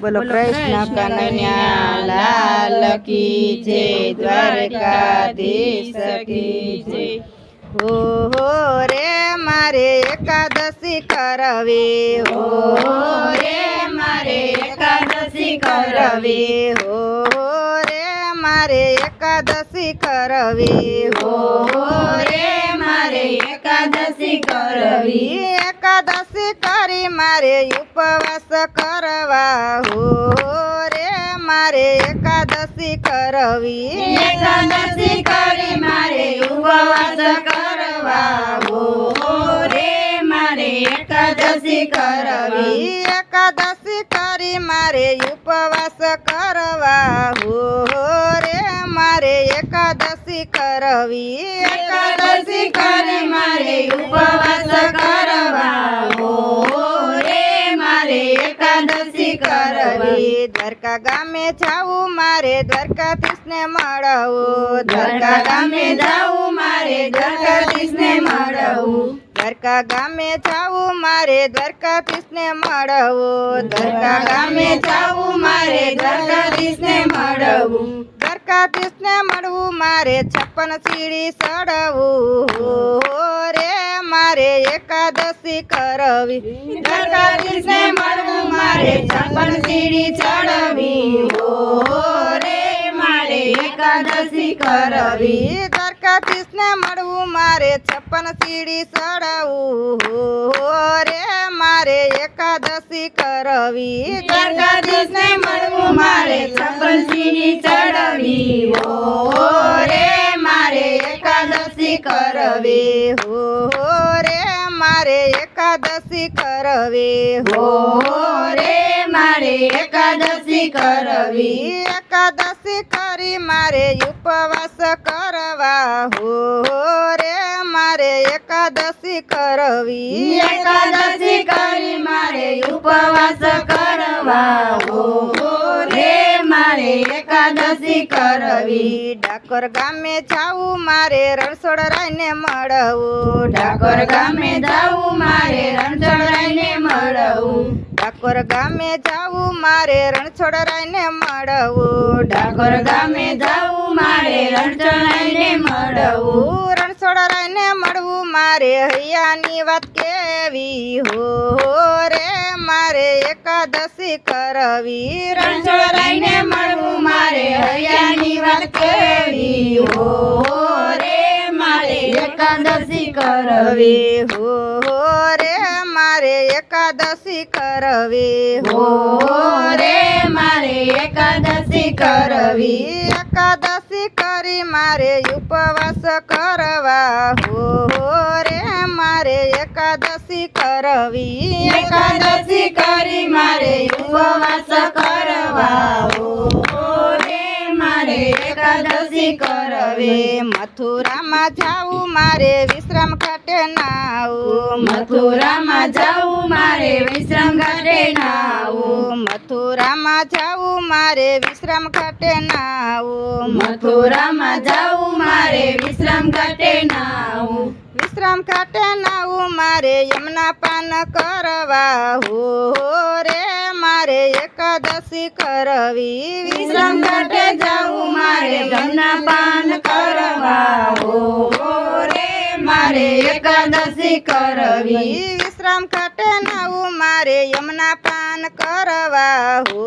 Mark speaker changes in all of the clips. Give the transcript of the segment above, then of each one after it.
Speaker 1: બોલો કૃષ્ણ કનૈયા લાલ કી જે દ્વારકાધીશ કી જે હો હો રે મારે એકાદશી કરવી હો રે મારે એકાદશી કરવી હો રે મારે એકાદશી કરવી હો રે મારે એકાદશી કરવી. એકાદશી કરી મારે ઉપવાસ કરવા. હો રે મારે એકાદશી કરવી. એકાદશી કરી મારે ઉપવાસ કરવા. હો એકાદશી કરવી. એકાદશી કરી મારે ઉપવાસ કરવા. હો રે મારે એકાદશી કરવી. એકાદશી કરી મારે ઉપવાસ કરવા. હો રે મારે એકાદશી કરવી. દ્વારકા ગામે જાવું મારે દ્વારકાધીશને મળવું. દ્વારકા ગામે જાવું મારે દ્વારકાધીશને મળવું. દ્વારકા ગામે જાવું મારે દ્વારકાધીશને મળવું. દ્વારકા ગામે જાવું મારે દ્વારકાધીશને મળવું. દ્વારકાધીશને મળવું, મારે છપ્પન સીડી ચડવું હો રે, મારે એકાદશી કરવી. દ્વારકાધીશને મળવું, મારે છપ્પન સીડી ચડવી. હો રે, મારે એકાદશી કરવી. દ્વારકાધીશને મળવું મારે છપ્પન સીડી ચડાવું રે મારે એકાદશી કરવી. દ્વારકાધીશને મળવું મારે છપ્પન સીડી ચડાવી. રે મારે એકાદશી કરવી. હો મારે એકાદશી કરવી. હો રે મારે એકાદશી કરવી. એકાદશી કરી મારે ઉપવાસ કરવા. હો રે મારે એકાદશી કરવી. એકાદશી કરી મારે ઉપવાસ કરવા. હો મારે એકાદશી કરવી. ડાકોર ગામે જાવું મારે રણછોડ રાયને મળવું. ડાકોર ગામે જાવું મારે રણછોડ રાયને મળવું. ડાકોર ગામે જાવું મારે રણછોડ રાયને મળવું. ડાકોર ગામે જાવું મારે રણછોડ રાયને મળવું. રણછોડ મળવું મારે હૈયાની વાત કેવી? હો રે, મારે એકાદશી કરવી. રણછોડરાયને મળવું મારે હૈયાની વાત કેવી? હો રે, મારે એકાદશી કરવી. હો રે, મારે એકાદશી કરવી. હો રે, મારે એકાદશી કરવી. એકાદશી કરી મારે ઉપવાસ કરવા. હો રે મારે એકાદશી કરવી. એકાદશી કરી મારે ઉપવાસ કરવા. હો રે મારે એકાદશી કરવી. મથુરામાં જાવું મારે વિશ્રામ ખાટે નાવું. મથુરામાં જાવું મારે વિશ્રામ ખાતે નાવું મથુરામાં જાવું મારે વિશ્રામ ખાટે નાવું. મથુરામાં જાવું મારે વિશ્રામ ખાટે નાવું. વિશ્રામ ખાટે નાવું મારે યમના પાન કરવા હો રે મારે એકાદશી કરવી. વિશ્રામ ખાટે જાવું મારે યમના પાન કરવા હો રે મારે એકાદશી કરવી. વિશ્રામ ખાતે નવું મારે યમના પાન કરવા. હો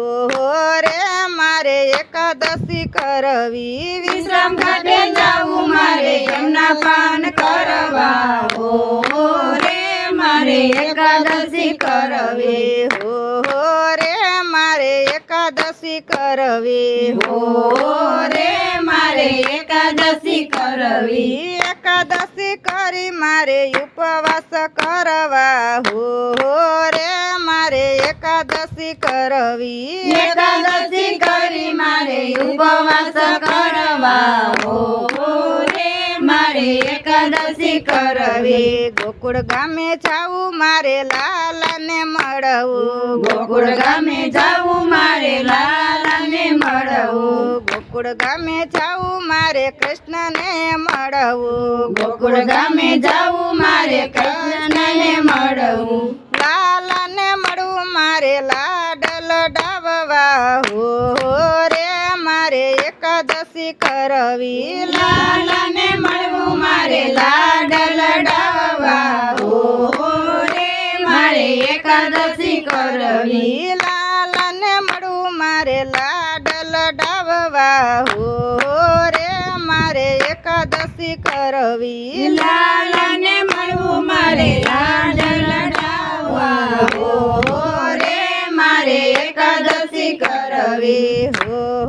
Speaker 1: રે મારે એકાદશી કરવી. વિશ્રામ ખાતે જાવું મારે યમના પાન કરવા. હો રે મારે એકાદશી કરવી. હો રે મારે એકાદશી કરવી. હો રે મારે એકાદશી કરવી. એકાદશી કરી મારે ઉપવાસ કરવા. હો રે મારે એકાદશી કરવી. એકાદશી કરી મારે ઉપવાસ કરવા. હો રે મારે એકાદશી કરવી. ગોકુળ ગામે જાવું મારે લાલાને મળવું. ગોકુળ ગામે જાવું મારે લાલાને મળવું. ગોકુળ ગામે જાવું, મારે કૃષ્ણને મળવું. ગોકુળ ગામે જાવું, મારે કૃષ્ણને મળવું. લાલાને મળવું, મારે લાડલ ડાવવા.
Speaker 2: હો રે મારે એકાદશી કરવી.
Speaker 1: લાલાને મળવું, મારે લાડલ ડાવવા. હો રે મારે એકાદશી કરવી.
Speaker 2: હો રે મારે એકાદશી કરવી.
Speaker 1: લાલને મળવું મારે લાડ લડાવવા. હો રે મારે એકાદશી કરવી.
Speaker 2: હો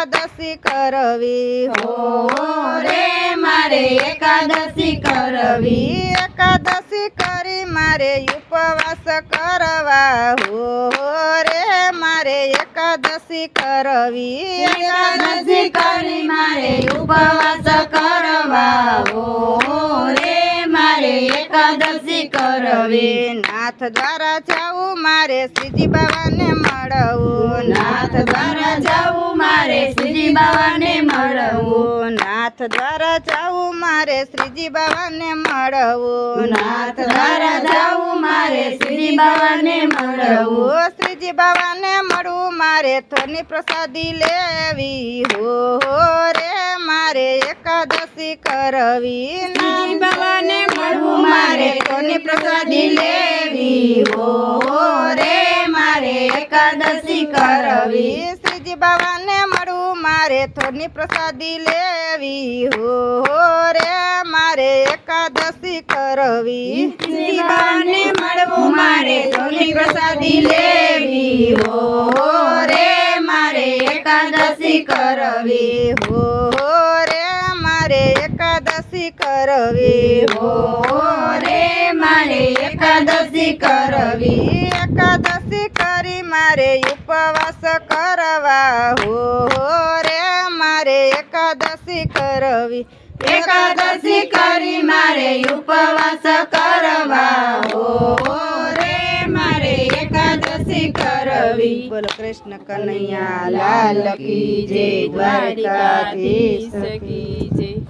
Speaker 2: એકાદશી કરવી.
Speaker 1: હો રે મારે એકાદશી કરવી.
Speaker 2: એકાદશી કરી મારે ઉપવાસ કરવા. હો રે મારે એકાદશી કરવી.
Speaker 1: એકાદશી કરી મારે ઉપવાસ કરવા. હો રે મારે એકાદશી કરવી.
Speaker 2: નાથ દ્વારા જવું મારે શ્રીજી બાબાને મળવું.
Speaker 1: નાથ દ્વારા જવું મારે શ્રીજી બાવાને મળવું.
Speaker 2: નાથ દ્વારા જાવું મારે શ્રીજી બાબાને મળવું.
Speaker 1: નાથ દ્વારા જાવું મારે શ્રીજી બાવાને મળવું.
Speaker 2: શ્રીજી બાબાને મળવું મારે થોની પ્રસાદી લેવી. હો રે મારે એકાદશી કરવી.
Speaker 1: શ્રીજી બાબાને મળવું મારે થોની પ્રસાદી લેવી. હો એકાદશી કરવી
Speaker 2: શ્રીજી બાબાને મળવું મારે થોની પ્રસાદી લેવી. હો રે મારે એકાદશી કરવી.
Speaker 1: શ્રીજી બાબાને મળવું મારે કોની પ્રસાદી લેવી. હો રે મારે એકાદશી કરવી.
Speaker 2: હો રે મારે એકાદશી કરવી.
Speaker 1: હો રે મારે એકાદશી કરવી.
Speaker 2: એકાદશી કરી મારે ઉપવાસ કરવા. હો રે મારે એકાદશી કરવી.
Speaker 1: એકાદશી કરી મારે ઉપવાસ કરવા. હો રે મારે એકાદશી કરવી.
Speaker 2: બોલો કૃષ્ણ કનૈયા લાલ કી જય દ્વારકાધીશ કી જય.